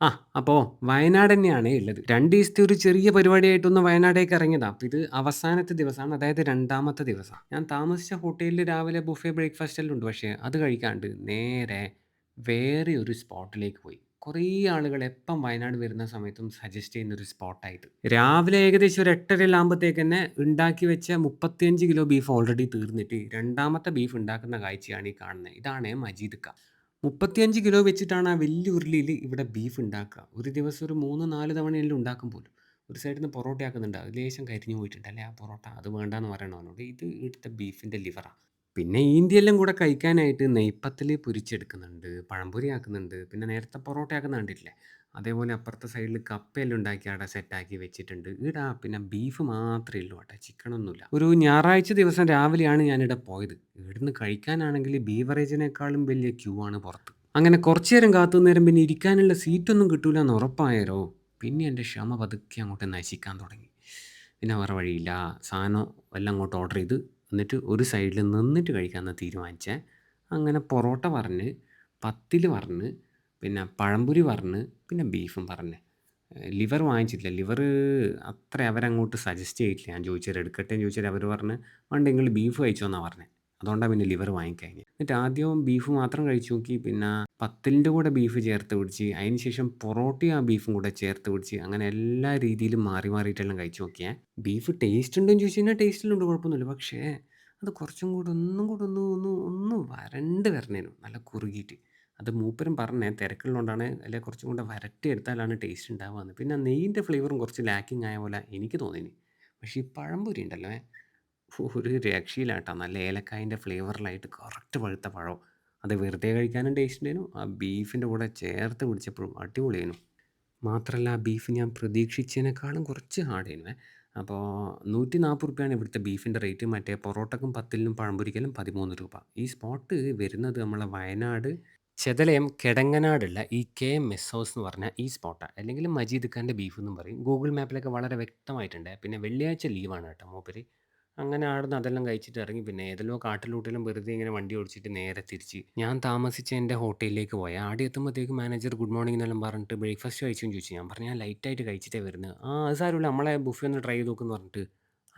ആ അപ്പോ വയനാട് തന്നെയാണ് ഉള്ളത്. രണ്ട് ദിവസത്തെ ഒരു ചെറിയ പരിപാടിയായിട്ടൊന്ന് വയനാടേക്ക് ഇറങ്ങിയതാ. അപ്പൊ ഇത് അവസാനത്തെ ദിവസമാണ് അതായത് രണ്ടാമത്തെ ദിവസം ഞാൻ താമസിച്ച ഹോട്ടലിൽ രാവിലെ ബുഫെ ബ്രേക്ക്ഫാസ്റ്റ് എല്ലാം ഉണ്ട്. പക്ഷേ അത് കഴിക്കാണ്ട് നേരെ വേറെ ഒരു സ്പോട്ടിലേക്ക് പോയി. കുറേ ആളുകൾ എപ്പം വയനാട് വരുന്ന സമയത്തും സജസ്റ്റ് ചെയ്യുന്ന ഒരു സ്പോട്ടായത്. രാവിലെ ഏകദേശം ഒരു 8:30 ആകുമ്പത്തേക്കന്നെ ഉണ്ടാക്കി വെച്ച 35 കിലോ ബീഫ് ഓൾറെഡി തീർന്നിട്ട് രണ്ടാമത്തെ ബീഫ് ഉണ്ടാക്കുന്ന കാഴ്ചയാണ് ഈ കാണുന്നത്. ഇതാണ് മജീദ്ക്ക. 35 കിലോ വെച്ചിട്ടാണ് ആ വലിയ ഉരുളിയിൽ ഇവിടെ ബീഫ് ഉണ്ടാക്കുക. ഒരു ദിവസം ഒരു 3, 4 തവണയെങ്കിലും ഉണ്ടാക്കും പോലും. ഒരു സൈഡിൽ നിന്ന് പൊറോട്ട ആക്കുന്നുണ്ട്. അത് ലേശം കരിഞ്ഞു പോയിട്ടുണ്ട്. അല്ലേ ആ പൊറോട്ട അത് വേണ്ടാന്ന് പറയണം അവനോട്. ഇത് ഇവിടുത്തെ ബീഫിന്റെ ലിവറാ. പിന്നെ ഈന്തിയെല്ലാം കൂടെ കഴിക്കാനായിട്ട് നെയ്പ്പത്തിൽ പൊരിച്ചെടുക്കുന്നുണ്ട്. പഴംപൊരി ആക്കുന്നുണ്ട്. പിന്നെ നേരത്തെ പൊറോട്ട ആക്കുന്ന കണ്ടിട്ടില്ലേ? അതേപോലെ അപ്പുറത്തെ സൈഡിൽ കപ്പയെല്ലാം ഉണ്ടാക്കി അവിടെ സെറ്റാക്കി വെച്ചിട്ടുണ്ട്. ഇടാ പിന്നെ ബീഫ് മാത്രമേ ഉള്ളൂ കേട്ടോ. ചിക്കനൊന്നുമില്ല. ഒരു ഞായറാഴ്ച ദിവസം രാവിലെയാണ് ഞാനിവിടെ പോയത്. ഇവിടുന്ന് കഴിക്കാനാണെങ്കിൽ ബീവറേജിനേക്കാളും വലിയ ക്യൂ ആണ് പുറത്ത്. അങ്ങനെ കുറച്ചു നേരം കാത്തു നിന്നേരം പിന്നെ ഇരിക്കാനുള്ള സീറ്റൊന്നും കിട്ടൂലാന്ന് ഉറപ്പായാലോ പിന്നെ എന്റെ ക്ഷമ പതുക്കെ അങ്ങോട്ട് നശിക്കാൻ തുടങ്ങി. പിന്നെ വേറെ വഴിയില്ല. സാധനം എല്ലാം അങ്ങോട്ട് ഓർഡർ ചെയ്ത് എന്നിട്ട് ഒരു സൈഡിൽ നിന്നിട്ട് കഴിക്കാമെന്ന് തീരുമാനിച്ചേ. അങ്ങനെ പൊറോട്ട പറഞ്ഞ്, പത്തിൽ പറഞ്ഞ്, പിന്നെ പഴംപുരി പറഞ്ഞ്, പിന്നെ ബീഫും പറഞ്ഞ്. ലിവർ വാങ്ങിച്ചിട്ടില്ല. ലിവർ അത്ര അവരങ്ങോട്ട് സജസ്റ്റ് ചെയ്തിട്ടില്ല. ഞാൻ ചോദിച്ചവർ എടുക്കട്ടെ എന്ന് ചോദിച്ചാൽ അവർ പറഞ്ഞ് വേണ്ട നിങ്ങൾ ബീഫ് എന്നാണ് പറഞ്ഞത്. അതുകൊണ്ടാണ് പിന്നെ ലിവർ വാങ്ങിക്കഴിഞ്ഞത് എന്നിട്ട് ആദ്യം ബീഫ് മാത്രം കഴിച്ചു നോക്കി. പിന്നെ പത്തലിന്റെ കൂടെ ബീഫ് ചേർത്ത് പിടിച്ച് അതിന് ശേഷം പൊറോട്ടയും ആ ബീഫും കൂടെ ചേർത്ത് പിടിച്ച് അങ്ങനെ എല്ലാ രീതിയിലും മാറി മാറിയിട്ടെല്ലാം കഴിച്ചു നോക്കിയാൽ ബീഫ് ടേസ്റ്റ് ഉണ്ടോന്ന് ചോദിച്ചു കഴിഞ്ഞാൽ ടേസ്റ്റിലുണ്ട് കുഴപ്പമൊന്നുമില്ല. പക്ഷേ അത് കുറച്ചും കൂടെ ഒന്നും കൂടെ ഒന്ന് ഒന്ന് ഒന്ന് വരണ്ട് വരണേനു നല്ല കുറുകിയിട്ട്. അത് മൂപ്പരും പറഞ്ഞേ തിരക്കുള്ളതുകൊണ്ടാണ് അല്ലെ കുറച്ചും കൂടെ വരട്ടി എടുത്താലാണ് ടേസ്റ്റ് ഉണ്ടാവുക പിന്നെ നെയ്യിന്റെ ഫ്ലേവറും കുറച്ച് ലാക്കിങ് ആയ പോലെ എനിക്ക് തോന്നിനി പക്ഷേ ഈ പഴംപൊരി ഉണ്ടല്ലോ ഒരു രക്ഷയില്ല. നല്ല ഏലക്കായന്റെ ഫ്ലേവറിലായിട്ട് കറക്റ്റ് പഴുത്ത പഴം. അത് വെറുതെ കഴിക്കാനും ടേസ്റ്റ് ഉണ്ടായിരുന്നു. ആ ബീഫിന്റെ കൂടെ ചേർത്ത് പിടിച്ചപ്പോഴും അടിപൊളിയായിരുന്നു. മാത്രമല്ല ആ ബീഫ് ഞാൻ പ്രതീക്ഷിച്ചതിനേക്കാളും കുറച്ച് ഹാർഡായിരുന്നു അപ്പോൾ നൂറ്റി നാൽപ്പത് റുപ്യാണ് ഇവിടുത്തെ ബീഫിന്റെ റേറ്റ്. മറ്റേ പൊറോട്ടക്കും പത്തലിനും പഴംപൊരിക്കെല്ലാം രൂ. 13. ഈ സ്പോട്ട് വരുന്നത് നമ്മളെ വയനാട് ചെതലയം കെടങ്ങനാടുള്ള ഈ കെ.എം. മെസ് ഹൗസ് എന്ന് പറഞ്ഞ ഈ സ്പോട്ടാ. അല്ലെങ്കിൽ മജീദ് ഖാന്റെ ബീഫ് എന്നും പറയും. ഗൂഗിൾ മാപ്പിലൊക്കെ വളരെ വ്യക്തമായിട്ടുണ്ട്. പിന്നെ വെള്ളിയാഴ്ച ലീവാണ് കേട്ടോ മൂപ്പര്. അങ്ങനെ അവിടുന്ന് അതെല്ലാം കഴിച്ചിട്ട് ഇറങ്ങി. പിന്നെ ഏതെല്ലോ കാട്ടിലൂട്ടിലും വെറുതെ ഇങ്ങനെ വണ്ടി ഓടിച്ചിട്ട് നേരെ തിരിച്ച് ഞാൻ താമസിച്ച എന്റെ ഹോട്ടലിലേക്ക് പോയ ആടെ എത്തുമ്പോഴത്തേക്ക് മാനേജർ ഗുഡ് മോർണിംഗ് എന്നെല്ലാം പറഞ്ഞിട്ട് ബ്രേക്ക്ഫാസ്റ്റ് കഴിച്ചു ചോദിച്ചു. ഞാൻ പറഞ്ഞു ഞാൻ ലൈറ്റായിട്ട് കഴിച്ചിട്ടേ വരുന്നത്. ആ അത് സാരമില്ല നമ്മളെ ബുഫേ ഒന്ന് ട്രൈ ചെയ്ത് നോക്കുമെന്ന് പറഞ്ഞിട്ട്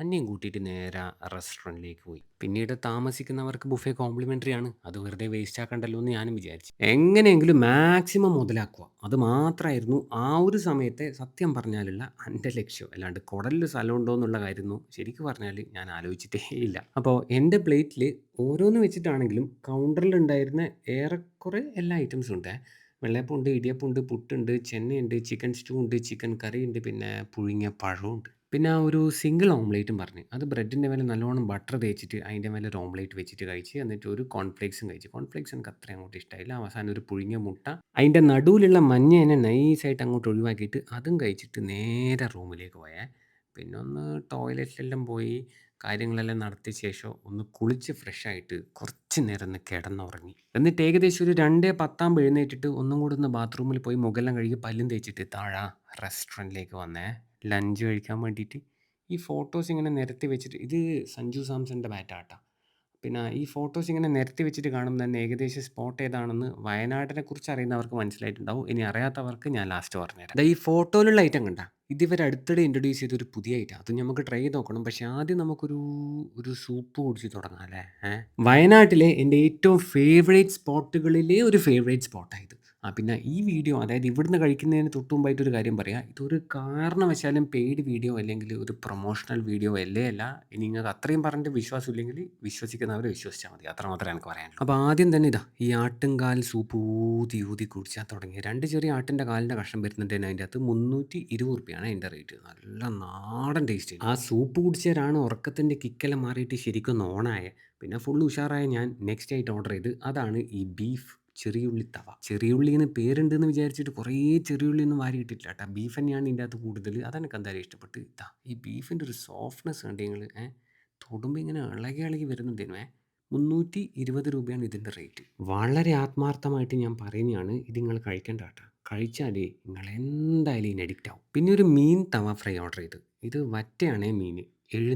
അന്നെയും കൂട്ടിയിട്ട് നേരെ റെസ്റ്റോറന്റിലേക്ക് പോയി. പിന്നീട് താമസിക്കുന്നവർക്ക് ബുഫേ കോംപ്ലിമെന്ററി ആണ്. അത് വെറുതെ വേസ്റ്റ് ആക്കണ്ടല്ലോ എന്ന് ഞാനും വിചാരിച്ചു. എങ്ങനെയെങ്കിലും മാക്സിമം മുതലാക്കുക. അത് മാത്രമായിരുന്നു ആ ഒരു സമയത്തെ സത്യം പറഞ്ഞാലുള്ള എന്റെ ലക്ഷ്യം. അല്ലാണ്ട് കുടലിൽ സ്ഥലമുണ്ടോ എന്നുള്ള കാര്യമൊന്നും ശരിക്കും പറഞ്ഞാൽ ഞാൻ ആലോചിച്ചിട്ടേ ഇല്ല. അപ്പോൾ എന്റെ പ്ലേറ്റിൽ ഓരോന്ന് വെച്ചിട്ടാണെങ്കിലും കൗണ്ടറിൽ ഉണ്ടായിരുന്ന ഏറെക്കുറെ എല്ലാ ഐറ്റംസും ഉണ്ട്. വെള്ളയപ്പമുണ്ട്, ഇടിയപ്പമുണ്ട്, പുട്ടുണ്ട്, ചെന്നയുണ്ട്, ചിക്കൻ സ്റ്റൂ ഉണ്ട്, ചിക്കൻ കറി ഉണ്ട്, പിന്നെ പുഴുങ്ങിയ പഴമുണ്ട്. പിന്നെ ആ ഒരു സിംഗിൾ ഓംലേറ്റും പറഞ്ഞ്. അത് ബ്രെഡിന്റെ മേലെ നല്ലോണം ബട്ടർ തേച്ചിട്ട് അതിന്റെ മേലെ ഒരു ഓംലേറ്റ് വെച്ചിട്ട് കഴിച്ച് എന്നിട്ട് ഒരു കോൺഫ്ലേക്സും കഴിച്ച്. കോൺഫ്ലേക്സ് എനിക്ക് അത്ര അങ്ങോട്ട് ഇഷ്ടമായില്ല. അവസാനം ഒരു പുഴുങ്ങിയ മുട്ട അതിന്റെ നടുവിലുള്ള മഞ്ഞേനെ നൈസായിട്ട് അങ്ങോട്ട് ഒഴിവാക്കിയിട്ട് അതും കഴിച്ചിട്ട് നേരെ റൂമിലേക്ക് പോയേ. പിന്നെ ഒന്ന് ടോയ്ലറ്റിലെല്ലാം പോയി കാര്യങ്ങളെല്ലാം നടത്തിയ ശേഷം ഒന്ന് കുളിച്ച് ഫ്രഷായിട്ട് കുറച്ച് നേരം ഒന്ന് കിടന്നുറങ്ങി. എന്നിട്ട് ഏകദേശം ഒരു 2:10 ആകുമ്പോൾ എഴുന്നേറ്റിട്ട് ഒന്നും കൂടെ ഒന്ന് ബാത്റൂമിൽ പോയി മുഖമെല്ലാം കഴുകി പല്ലും തേച്ചിട്ട് താഴെ റെസ്റ്റോറന്റിലേക്ക് വന്നേ. ലഞ്ച് കഴിക്കാൻ വേണ്ടിയിട്ട്. ഈ ഫോട്ടോസ് ഇങ്ങനെ നിരത്തി വെച്ചിട്ട് ഇത് സഞ്ജു സാംസന്റെ ബാറ്റാട്ടാ പിന്നെ ഈ ഫോട്ടോസ് ഇങ്ങനെ നിരത്തി വെച്ചിട്ട് കാണുമ്പോൾ തന്നെ ഏകദേശം സ്പോട്ട് ഏതാണെന്ന് വയനാടിനെ കുറിച്ച് അറിയുന്നവർക്ക് മനസ്സിലായിട്ടുണ്ടാവും. ഇനി അറിയാത്തവർക്ക് ഞാൻ ലാസ്റ്റ് പറഞ്ഞുതരാം. ഈ ഫോട്ടോയിലുള്ള ഐറ്റം കണ്ട ഇത് ഇവർ അടുത്തിടെ ഇൻട്രൊഡ്യൂസ് ചെയ്തൊരു പുതിയ ഐറ്റം. അത് നമുക്ക് ട്രൈ ചെയ്ത് നോക്കണം. പക്ഷേ ആദ്യം നമുക്കൊരു ഒരു സൂപ്പ് കുടിച്ച് തുടങ്ങാം അല്ലേ? വയനാട്ടിലെ എന്റെ ഏറ്റവും ഫേവറേറ്റ് സ്പോട്ടുകളിലെ ഒരു ഫേവറേറ്റ് സ്പോട്ടാണ് ഇത്. ആ പിന്നെ ഈ വീഡിയോ അതായത് ഇവിടുന്ന് കഴിക്കുന്നതിന് തൊട്ട് മുമ്പായിട്ട് ഒരു കാര്യം പറയാം. ഇതൊരു കാരണവശാലും പെയ്ഡ് വീഡിയോ അല്ലെങ്കിൽ ഒരു പ്രൊമോഷണൽ വീഡിയോ അല്ലേ അല്ല. ഇനി നിങ്ങൾക്ക് അത്രയും പറഞ്ഞിട്ട് വിശ്വാസം ഇല്ലെങ്കിൽ വിശ്വസിക്കുന്നവർ വിശ്വസിച്ചാൽ മതി. അത്ര മാത്രമേ എനിക്ക് പറയാനുള്ളൂ. അപ്പോൾ ആദ്യം തന്നെ ഇതാ ഈ ആട്ടുംകാൽ സൂപ്പ് ഊതി ഊതി കുടിച്ചാൽ തുടങ്ങി. രണ്ട് ചെറിയ ആട്ടിന്റെ കാലിന്റെ കഷ്ണം വരുന്നുണ്ട് അതിന്റെ അകത്ത്. മുന്നൂറ്റി ഇരുപത് റുപ്യാണ് അതിന്റെ റേറ്റ്. നല്ല നാടൻ ടേസ്റ്റ്. ആ സൂപ്പ് കുടിച്ചവരാണ് ഉറക്കത്തിന്റെ കിക്കെല്ലാം മാറിയിട്ട് ശരിക്കും ഓണായ പിന്നെ ഫുൾ ഉഷാറായ ഞാൻ നെക്സ്റ്റ് ആയിട്ട് ഓർഡർ ചെയ്ത് അതാണ് ഈ ബീഫ് ചെറിയുള്ളി തവ. ചെറിയുള്ളി എന്ന് പേരുണ്ടെന്ന് വിചാരിച്ചിട്ട് കുറേ ചെറിയുള്ളി ഒന്നും വാരി വാരിയിട്ടിട്ടില്ല കേട്ടോ. ബീഫ് തന്നെയാണ് ഇതിന്റെ അകത്ത് കൂടുതൽ. അതെനിക്ക് എന്തായാലും ഇഷ്ടപ്പെട്ട്. ഇതാ ഈ ബീഫിന്റെ ഒരു സോഫ്റ്റ്നെസ് ഉണ്ട് നിങ്ങൾ? തൊടുമ്പോൾ ഇങ്ങനെ ഇളകി ഇളകി വരുന്നുണ്ടേനു ഏ മുന്നൂറ്റി ഇരുപത് രൂപയാണ് ഇതിന്റെ റേറ്റ്. വളരെ ആത്മാർത്ഥമായിട്ട് ഞാൻ പറയുന്നതാണ് ഇത് നിങ്ങൾ കഴിക്കേണ്ട കേട്ടോ. കഴിച്ചാൽ നിങ്ങൾ എന്തായാലും ഇതിന് അഡിക്റ്റ് ആവും. പിന്നെ ഒരു മീൻ തവ ഫ്രൈ ഓർഡർ ചെയ്തു. ഇത് വറ്റയാണ് മീൻ. രൂ.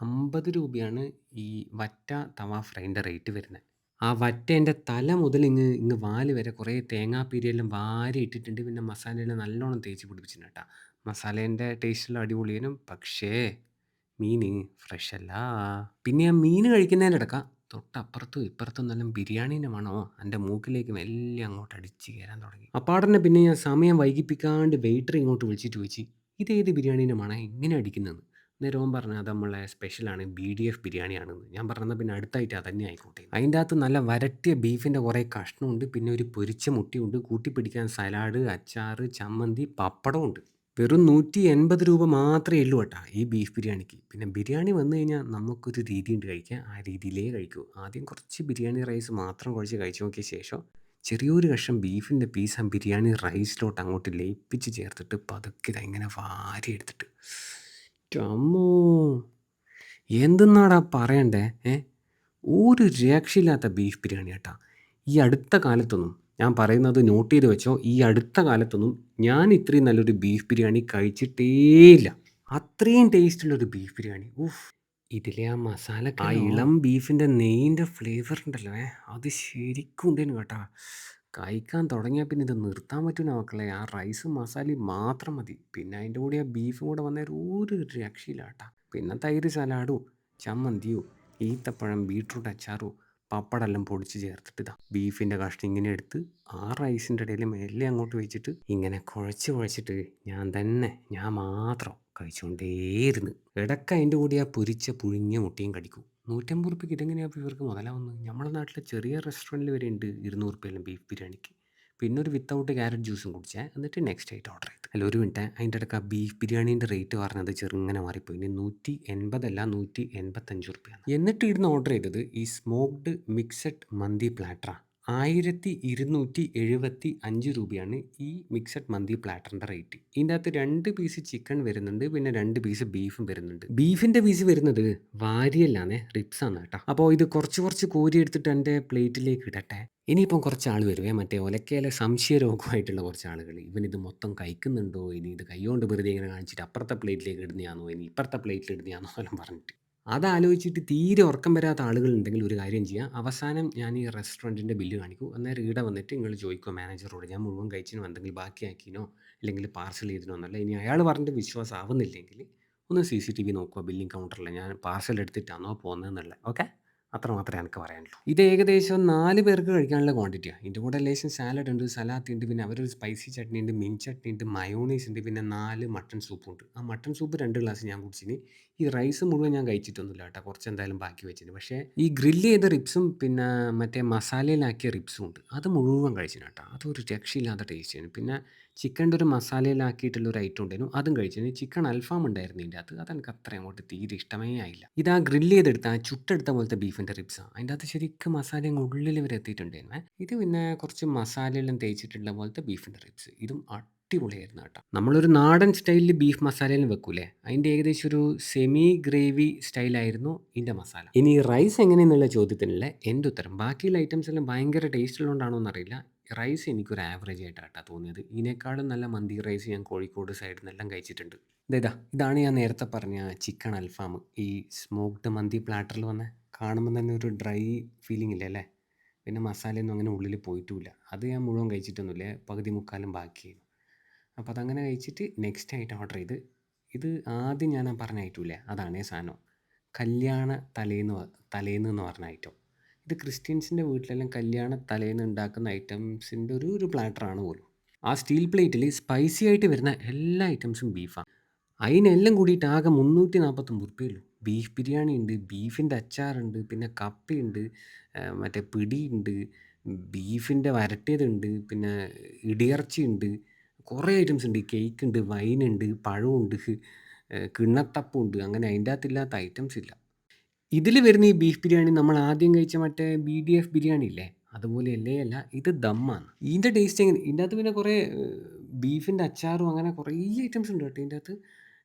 750 ഈ വറ്റ തവ ഫ്രൈന്റെ റേറ്റ് വരുന്നത്. ആ വറ്റേന്റെ തല മുതൽ ഇങ്ങ് ഇങ്ങ് വാൽ വരെ കുറേ തേങ്ങാപ്പീരിയെല്ലാം വാരി ഇട്ടിട്ടുണ്ട്. പിന്നെ മസാലയെല്ലാം നല്ലോണം തേച്ച് പിടിപ്പിച്ചിട്ടുണ്ട് കേട്ടോ. മസാലേന്റെ ടേസ്റ്റുള്ള അടിപൊളിയേനും. പക്ഷേ മീൻ ഫ്രഷ് അല്ല. പിന്നെ ആ മീൻ കഴിക്കുന്നതിനിടയ്ക്ക് തൊട്ടപ്പുറത്തും ഇപ്പുറത്തും നല്ല ബിരിയാണീന്റെ മണമോ എന്റെ മൂക്കിലേക്കും എല്ലാം അങ്ങോട്ട് അടിച്ച് കയറാൻ തുടങ്ങി. അപ്പാടനെ പിന്നെ ഞാൻ സമയം വൈകിപ്പിക്കാണ്ട് വെയിറ്റർ ഇങ്ങോട്ട് വിളിച്ചിട്ട് ചോദിച്ചു, "ഇതേത് ബിരിയാണീന്റെ മണം എങ്ങനെ അടിക്കുന്നതെന്ന്?" ഓൻ പറഞ്ഞു, "അത് നമ്മളെ സ്പെഷ്യലാണ്. ബി ഡി എഫ് ബിരിയാണിയാണെന്ന്." ഞാൻ പറഞ്ഞത് പിന്നെ അടുത്തായിട്ട് തന്നെ ആയിക്കോട്ടെ." അതിന്റെ അകത്ത് നല്ല വരട്ടിയ ബീഫിന്റെ കുറേ കഷ്ണമുണ്ട്. പിന്നെ ഒരു പൊരിച്ച മുട്ടിയുണ്ട് കൂട്ടിപ്പിടിക്കാൻ സലാഡ്, അച്ചാറ്, ചമ്മന്തി, പപ്പടമുണ്ട്. വെറും 180 രൂപ മാത്രമേ ഉള്ളൂ കേട്ടോ ഈ ബീഫ് ബിരിയാണിക്ക്. പിന്നെ ബിരിയാണി വന്നു കഴിഞ്ഞാൽ നമുക്കൊരു രീതിയുണ്ട് കഴിക്കാം ആ രീതിയിലേ കഴിക്കൂ. ആദ്യം കുറച്ച് ബിരിയാണി റൈസ് മാത്രം കുഴച്ച് കഴിച്ചു നോക്കിയ ശേഷം ചെറിയൊരു കഷ്ണം ബീഫിന്റെ പീസ് ആ ബിരിയാണി റൈസിലോട്ട് അങ്ങോട്ട് ലയിപ്പിച്ച് ചേർത്തിട്ട് പതുക്കെ ഇതെങ്ങനെ വാരി എടുത്തിട്ട് ന്റമ്മോ! എന്തെന്നാടാ പറയണ്ടേ ഏ? ഒരു രക്ഷയില്ലാത്ത ബീഫ് ബിരിയാണി കേട്ടാ. ഈ അടുത്ത കാലത്തൊന്നും ഞാൻ പറയുന്നത് നോട്ട് ചെയ്ത് വെച്ചോ. ഈ അടുത്ത കാലത്തൊന്നും ഞാൻ ഇത്രയും നല്ലൊരു ബീഫ് ബിരിയാണി കഴിച്ചിട്ടേയില്ല. അത്രയും ടേസ്റ്റുള്ളൊരു ബീഫ് ബിരിയാണി. ഊഫ് ഇതിലെ ആ മസാല ആ ഇളം ബീഫിന്റെ നെയ്യിന്റെ ഫ്ലേവർ ഉണ്ടല്ലോ ഏ അത് ശരിക്കും ഉണ്ടേനു കേട്ടാ. കഴിക്കാൻ തുടങ്ങിയാൽ പിന്നെ ഇത് നിർത്താൻ പറ്റൂല മക്കളെ. ആ റൈസും മസാലയും മാത്രം മതി. പിന്നെ അതിന്റെ കൂടെ ആ ബീഫും കൂടെ വന്നേരം ഒരു രക്ഷയില്ല. പിന്നെ തൈര് സലാഡും ചമ്മന്തിയോ ഈത്തപ്പഴം ബീട്രൂട്ട് അച്ചാറോ പപ്പടെല്ലാം പൊടിച്ച് ചേർത്തിട്ട് ഇതാ ബീഫിന്റെ കഷ്ണം ഇങ്ങനെ എടുത്ത് ആ റൈസിന്റെ ഇടയിൽ മെല്ലെ അങ്ങോട്ട് വെച്ചിട്ട് ഇങ്ങനെ കുഴച്ച് കുഴച്ചിട്ട് ഞാൻ തന്നെ ഞാൻ മാത്രം കഴിച്ചുകൊണ്ടേയിരുന്നു. ഇടയ്ക്ക് അതിന്റെ കൂടെ ആ പൊരിച്ച പുഴുങ്ങിയ മുട്ടയും കടിക്കും. 150 റുപ്യക്ക് ഇതെങ്ങനെയാണ് അപ്പോൾ ഇവർക്ക് മുതലാവുന്നത്? നമ്മുടെ നാട്ടിലെ ചെറിയ റെസ്റ്റോറന്റിൽ വരെ ഉണ്ട് 200 റുപ്യയെല്ലാം ബീഫ് ബിരിയാണിക്ക്. പിന്നെ ഒരു വിത്തൗട്ട് ക്യാരറ്റ് ജ്യൂസും കുടിച്ചേ. എന്നിട്ട് നെക്സ്റ്റ് ആയിട്ട് ഓർഡർ ചെയ്തു. അല്ല ഒരു മിനിറ്റ് അതിന്റെ ഇടയ്ക്ക് ആ ബീഫ് ബിരിയാണീന്റെ റേറ്റ് പറഞ്ഞത് ചെറുങ്ങനെ മാറിപ്പോയി. ഇനി നൂറ്റി എൺപതല്ല നൂറ്റി എൺപത്തഞ്ച് റുപ്യാണ് എന്നിട്ട് ഇരുന്ന് ഓർഡർ ചെയ്തത് ഈ സ്മോക്ഡ് മിക്സഡ് മന്തി പ്ലാറ്ററാ. 1275 രൂപയാണ് ഈ മിക്സഡ് മന്തി പ്ലാറ്ററിന്റെ റേറ്റ്. ഇതിന്റെ അകത്ത് രണ്ട് പീസ് ചിക്കൻ വരുന്നുണ്ട്. പിന്നെ രണ്ട് പീസ് ബീഫും വരുന്നുണ്ട്. ബീഫിന്റെ പീസ് വരുന്നത് വാരിയല്ലാന്നേ ആണ് കേട്ടോ. അപ്പോൾ ഇത് കുറച്ച് കുറച്ച് കോരി എടുത്തിട്ട് എന്റെ പ്ലേറ്റിലേക്ക് ഇടട്ടെ. ഇനിയിപ്പം കുറച്ച് ആൾ വരുവേ മറ്റേ ഒലക്കയിലെ സംശയരോഗമായിട്ടുള്ള കുറച്ച് ആളുകൾ. ഇവൻ ഇത് മൊത്തം കഴിക്കുന്നുണ്ടോ? ഇനി ഇത് കൈകൊണ്ട് വെറുതെ ഇങ്ങനെ കാണിച്ചിട്ട് അപ്പുറത്തെ പ്ലേറ്റിലേക്ക് ഇടുന്നതാണോ? ഇനി ഇപ്പുറത്തെ പ്ലേറ്റിൽ ഇടുന്നതാണോ എല്ലാം പറഞ്ഞിട്ട്. അതാലോചിച്ചിട്ട് തീരെ ഉറക്കം വരാത്ത ആളുകളുണ്ടെങ്കിൽ ഒരു കാര്യം ചെയ്യാം. അവസാനം ഞാൻ ഈ റെസ്റ്റോറന്റിന്റെ ബില്ല് കാണിക്കും. അന്നേരം ഇവിടെ വന്നിട്ട് നിങ്ങൾ ചോദിക്കുക മാനേജറോട് ഞാൻ മുഴുവൻ കഴിച്ചിനോ എന്തെങ്കിലും ബാക്കിയാക്കിനോ അല്ലെങ്കിൽ പാർസൽ ചെയ്തിനോ എന്നല്ല. ഇനി അയാൾ പറഞ്ഞിട്ട് വിശ്വാസം ആവുന്നില്ലെങ്കിൽ ഒന്ന് സി സി ടി വി നോക്കുക ബില്ലിംഗ് കൗണ്ടറിൽ ഞാൻ പാർസൽ എടുത്തിട്ടാണോ പോകുന്നതെന്നുള്ളത്. ഓക്കെ? അത്ര മാത്രമേ എനിക്ക് പറയാനുള്ളൂ. ഇത് ഏകദേശം നാല് പേർക്ക് കഴിക്കാനുള്ള ക്വാണ്ടിറ്റിയാണ്. ഇതിന്റെ കൂടെ ലേശം സാലഡ് ഉണ്ട്, സലാഡ് ഉണ്ട്, പിന്നെ അവരൊരു സ്പൈസി ചട്നി ഉണ്ട്, മീൻ ചട്നി ഉണ്ട്, മയോണീസ് ഉണ്ട്, പിന്നെ നാല് മട്ടൺ സൂപ്പ് ഉണ്ട്. ആ മട്ടൺ സൂപ്പ് രണ്ട് ഗ്ലാസ് ഞാൻ കുടിച്ചിന്. ഈ റൈസ് മുഴുവൻ ഞാൻ കഴിച്ചിട്ടൊന്നുമില്ല കേട്ടോ. കുറച്ച് എന്തായാലും ബാക്കി വെച്ചിന്. പക്ഷേ ഈ ഗ്രില്ല് ചെയ്ത റിപ്സും പിന്നെ മറ്റേ മസാലയിലാക്കിയ റിപ്സും ഉണ്ട്. അത് മുഴുവൻ കഴിച്ചിന് കേട്ടോ. അതൊരു രക്ഷയില്ലാത്ത ടേസ്റ്റ് ആണ് പിന്നെ ചിക്കന്റെ ഒരു മസാലയിലാക്കിയിട്ടുള്ള ഒരു ഐറ്റം ഉണ്ടായിരുന്നു. അതും കഴിച്ചു ചിക്കൻ അൽഫാം ഉണ്ടായിരുന്നു ഇതിന്റെ അകത്ത്. അതെനിക്ക് അത്ര അങ്ങോട്ട് തീരെ ഇഷ്ടമേ ആയില്ല. ഇത് ആ ഗ്രില്ല് ചെയ്തെടുത്ത ആ ചുട്ടെടുത്ത പോലത്തെ ബീഫിന്റെ റിബ്സാണ്. അതിന്റെ അകത്ത് ശരിക്കും മസാല ഉള്ളിൽ വരെ എത്തിയിട്ടുണ്ടായിരുന്നേ. ഇത് പിന്നെ കുറച്ച് മസാലയെല്ലാം തേച്ചിട്ടുള്ള പോലത്തെ ബീഫിന്റെ റിബ്സ്. ഇതും അടിപൊളിയായിരുന്നു കേട്ടോ. നമ്മളൊരു നാടൻ സ്റ്റൈലിൽ ബീഫ് മസാലയിൽ വെക്കൂലേ? അതിന്റെ ഏകദേശം ഒരു സെമി ഗ്രേവി സ്റ്റൈലായിരുന്നു ഇതിന്റെ മസാല. ഇനി റൈസ് എങ്ങനെയെന്നുള്ള ചോദ്യത്തിനുള്ള എന്റെ ഉത്തരം. ബാക്കിയുള്ള ഐറ്റംസ് എല്ലാം ഭയങ്കര ടേസ്റ്റ് ഉള്ളതുകൊണ്ടാണോ എന്നറിയില്ല. റൈസ് എനിക്കൊരു ആവറേജ് ആയിട്ടാട്ടാ തോന്നിയത്. ഇതിനേക്കാളും നല്ല മന്തി റൈസ് ഞാൻ കോഴിക്കോട് സൈഡിൽ നിന്നെല്ലാം കഴിച്ചിട്ടുണ്ട്. ദേ ഇതാ ഇതാണ് ഞാൻ നേരത്തെ പറഞ്ഞ ചിക്കൻ അൽഫാം. ഈ സ്മോക്ഡ് മന്തി പ്ലാറ്ററിൽ വന്ന കാണുമ്പോൾ തന്നെ ഒരു ഡ്രൈ ഫീലിംഗ് ഇല്ല അല്ലേ? പിന്നെ മസാലയൊന്നും അങ്ങനെ ഉള്ളിൽ പോയിട്ടുമില്ല. അത് ഞാൻ മുഴുവൻ കഴിച്ചിട്ടൊന്നുമില്ല. പകുതി മുക്കാലും ബാക്കിയായിരുന്നു. അപ്പോൾ അതങ്ങനെ കഴിച്ചിട്ട് നെക്സ്റ്റ് ആയിട്ട് ഓർഡർ ചെയ്ത് ഇത് ആദ്യം ഞാൻ പറഞ്ഞ ഐറ്റം ഇല്ലേ അതാണേ സാധനം. കല്യാണ തലേന്ന് തലേന്ന് എന്ന് പറഞ്ഞ ഐറ്റം. ഇത് ക്രിസ്ത്യൻസിന്റെ വീട്ടിലെല്ലാം കല്യാണ തലേന്ന് ഉണ്ടാക്കുന്ന ഐറ്റംസിന്റെ ഒരു ഒരു പ്ലാറ്ററാണ് പോലും. ആ സ്റ്റീൽ പ്ലേറ്റിൽ സ്പൈസി ആയിട്ട് വരുന്ന എല്ലാ ഐറ്റംസും ബീഫാണ്. അതിനെല്ലാം കൂടിയിട്ട് ആകെ മുന്നൂറ്റി നാൽപ്പത്തൊമ്പത് ഉള്ളൂ. ബീഫ് ബിരിയാണി ഉണ്ട്, ബീഫിന്റെ അച്ചാറുണ്ട്, പിന്നെ കപ്പയുണ്ട്, മറ്റേ പിടിയുണ്ട്, ബീഫിന്റെ വരട്ടിയതുണ്ട്, പിന്നെ ഇടിയർച്ചി ഉണ്ട്. കുറേ ഐറ്റംസ് ഉണ്ട്. കേക്ക് ഉണ്ട്, വൈൻ ഉണ്ട്, പഴമുണ്ട്, കിണ്ണത്തപ്പുണ്ട് അങ്ങനെ അതിന്റെ അകത്തില്ലാത്ത ഐറ്റംസ് ഇല്ല. ഇതിൽ വരുന്ന ഈ ബീഫ് ബിരിയാണി നമ്മൾ ആദ്യം കഴിച്ച മറ്റേ ബി ഡി എഫ് ബിരിയാണി ഇല്ലേ? അതുപോലെയല്ലേ അല്ല. ഇത് ദമ്മാണ്. ഇതിന്റെ ടേസ്റ്റ് എങ്ങനെ ഇതിന്റെ അകത്ത് പിന്നെ കുറേ ബീഫിന്റെ അച്ചാറും അങ്ങനെ കുറേ ഐറ്റംസ് ഉണ്ട് കേട്ടോ ഇതിന്റെ അകത്ത്.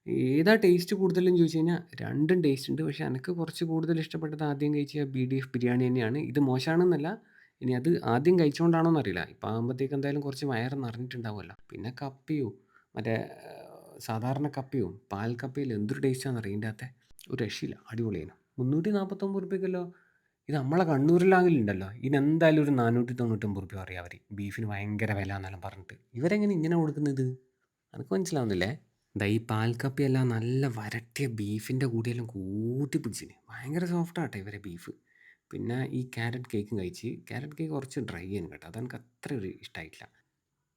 ഏതാ ടേസ്റ്റ് കൂടുതലെന്ന് ചോദിച്ചു കഴിഞ്ഞാൽ രണ്ടും ടേസ്റ്റ് ഉണ്ട്. പക്ഷേ എനിക്ക് കുറച്ച് കൂടുതൽ ഇഷ്ടപ്പെട്ടത് ആദ്യം കഴിച്ച ബി ഡി എഫ് ബിരിയാണി തന്നെയാണ്. ഇത് മോശമാണെന്നല്ല. ഇനി അത് ആദ്യം കഴിച്ചുകൊണ്ടാണോ എന്നറിയില്ല. ഇപ്പം ആകുമ്പോഴത്തേക്ക് എന്തായാലും കുറച്ച് വയറ് നിറഞ്ഞിട്ടുണ്ടാവുമല്ലോ. പിന്നെ കപ്പിയോ മറ്റേ സാധാരണ കപ്പിയോ പാൽ കപ്പിയിൽ എന്തൊരു ടേസ്റ്റാണെന്നറിയോ ഇതിന്റെ അകത്തെ. ഒരു രക്ഷയില്ല. അടിപൊളിയാണ്. 349 റുപ്യക്കല്ലോ. ഇത് നമ്മളെ കണ്ണൂരിലാണെങ്കിലുണ്ടല്ലോ ഇതിനെന്തായാലും ഒരു നാനൂറ്റി തൊണ്ണൂറ്റൊമ്പത് റുപ്യ പറയും അവർ ബീഫിന് ഭയങ്കര വില എന്നെല്ലാം പറഞ്ഞിട്ട്. ഇവരെങ്ങനെ ഇങ്ങനെ കൊടുക്കുന്നത്? എനിക്ക് മനസ്സിലാവുന്നില്ലേ? ദാ ഈ പാൽക്കപ്പിയെല്ലാം നല്ല വരട്ടിയ ബീഫിന്റെ കൂടെയെല്ലാം കൂട്ടി പിടിച്ചിന് ഭയങ്കര സോഫ്റ്റാട്ടെ ഇവരെ ബീഫ്. പിന്നെ ഈ ക്യാരറ്റ് കേക്കും കഴിച്ച് ക്യാരറ്റ് കേക്ക് കുറച്ച് ഡ്രൈ ആണ് കേട്ടോ. അതെനിക്ക് അത്ര ഒരു ഇഷ്ടമായിട്ടില്ല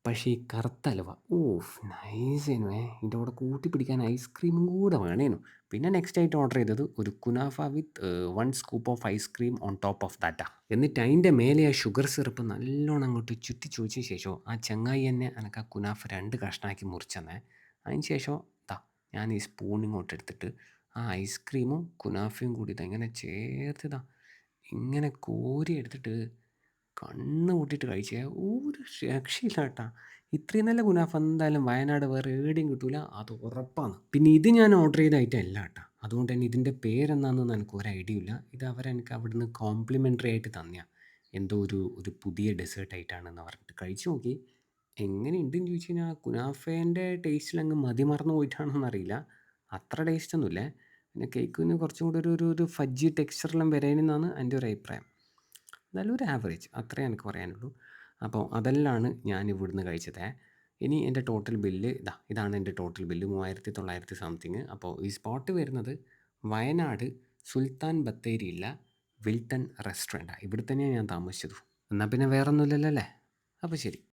പക്ഷേ ഈ കറുത്ത ഹലുവ ഓഫ് നൈസേനു ഏ. ഇതിന്റെ കൂടെ കൂട്ടി പിടിക്കാൻ ഐസ്ക്രീമും കൂടെ വേണേനു. പിന്നെ നെക്സ്റ്റ് ആയിട്ട് ഓർഡർ ചെയ്തത് ഒരു kunafa with one scoop of ice cream on top of that എന്നിട്ട് അതിന്റെ മേലെ ആ ഷുഗർ സിറപ്പ് നല്ലോണം അങ്ങോട്ട് ചുറ്റി ചോദിച്ച ശേഷം ആ ചങ്ങായി തന്നെ എനിക്ക് ആ കുനാഫ രണ്ട് കഷ്ണാക്കി മുറിച്ചെന്നേ. അതിന് ശേഷം താ ഞാൻ ഈ സ്പൂൺ ഇങ്ങോട്ട് എടുത്തിട്ട് ആ ഐസ്ക്രീമും കുനാഫയും കൂടി ഇതെങ്ങനെ ചേർത്തിതാ ഇങ്ങനെ കോരി എടുത്തിട്ട് കണ്ണ് പൂട്ടിയിട്ട് കഴിച്ചേ. ഒരു രക്ഷയില്ല കേട്ടാ ഇത്രയും നല്ല ഗുനാഫ എന്തായാലും വയനാട് വേറെ എവിടെയും കിട്ടൂല. അത് ഉറപ്പാണ്. പിന്നെ ഇത് ഞാൻ ഓർഡർ ചെയ്ത ഐറ്റം അല്ല കേട്ടാ അതുകൊണ്ട് തന്നെ ഇതിന്റെ പേരെന്താണെന്ന് എനിക്ക് ഒരു ഐഡിയ ഇല്ല. ഇത് അവരെനിക്ക് അവിടുന്ന് കോംപ്ലിമെന്ററി ആയിട്ട് തന്നെയാണ് എന്തോ ഒരു ഒരു പുതിയ ഡെസേർട്ട് ആയിട്ടാണെന്ന് പറഞ്ഞിട്ട്. കഴിച്ചു നോക്കി. എങ്ങനെയുണ്ടെന്ന് ചോദിച്ചു കഴിഞ്ഞാൽ കുനാഫേന്റെ ടേസ്റ്റിൽ അങ്ങ് മതി മറന്നു പോയിട്ടാണെന്ന് അറിയില്ല. അത്ര ടേസ്റ്റ് ഒന്നുമില്ല. പിന്നെ കേക്കിന് കുറച്ചും കൂടി ഒരു ഒരു ഫജ്ജി ടെക്സ്ചറെല്ലാം വരാനെന്നാണ് എന്റെ ഒരു അഭിപ്രായം. എന്നാലും ഒരു ആവറേജ് അത്രേ എനിക്ക് പറയാനുള്ളൂ. അപ്പോൾ അതെല്ലാമാണ് ഞാൻ ഇവിടുന്ന് കഴിച്ചത്. ഇനി എന്റെ ടോട്ടൽ ബില്ല് ഇതാ ഇതാണ് എന്റെ ടോട്ടൽ ബില്ല് മൂവായിരത്തി തൊള്ളായിരത്തി സംതിങ് അപ്പോൾ ഈ സ്പോട്ട് വരുന്നത് വയനാട് സുൽത്താൻ ബത്തേരിയില്ല വിൽട്ടൺ റെസ്റ്റോറന്റാണ് ഇവിടെ തന്നെയാണ് ഞാൻ താമസിച്ചത്. എന്നാൽ പിന്നെ വേറൊന്നുമില്ലല്ലോ അല്ലേ? അപ്പോൾ ശരി.